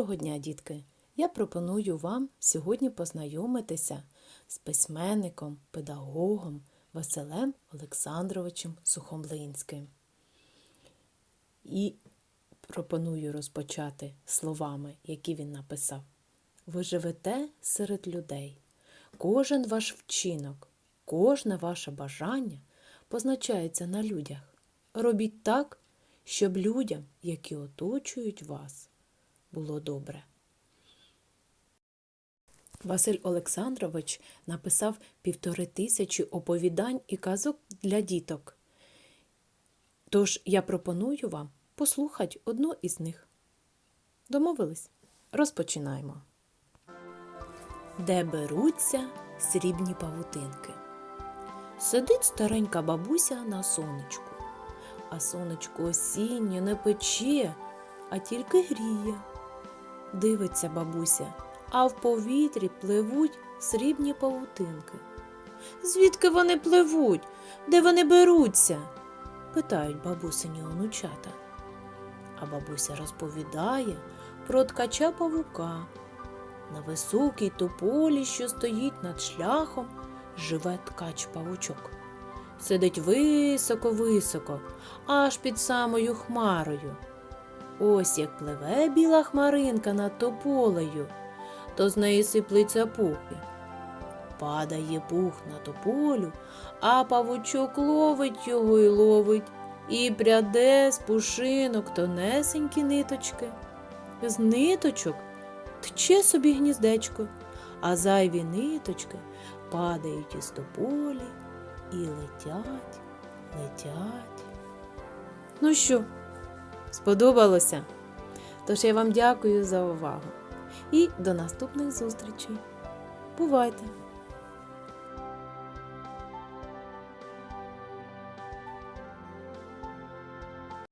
Доброго дня, дітки! Я пропоную вам сьогодні познайомитися з письменником, педагогом Василем Олександровичем Сухомлинським. І пропоную розпочати словами, які він написав. Ви живете серед людей. Кожен ваш вчинок, кожне ваше бажання позначається на людях. Робіть так, щоб людям, які оточують вас, було добре. Василь Олександрович написав півтори тисячі оповідань і казок для діток. Тож я пропоную вам послухати одну із них. Домовились? Розпочинаємо. Де беруться срібні павутинки. Сидить старенька бабуся на сонечку, а сонечко осіннє не пече, а тільки гріє. Дивиться бабуся, а в повітрі пливуть срібні павутинки. Звідки вони пливуть? Де вони беруться? питають бабусині онучата. А бабуся розповідає про ткача павука. На високій тополі, що стоїть над шляхом, живе ткач павучок. Сидить високо-високо, аж під самою хмарою. Ось як пливе біла хмаринка над тополею, то з неї сиплеться пухи. Падає пух на тополю, а павучок ловить його і ловить, і пряде з пушинок тонесенькі ниточки. З ниточок тче собі гніздечко, а зайві ниточки падають із тополі і летять, летять. Ну що, сподобалося? Тож я вам дякую за увагу і до наступних зустрічей. Бувайте!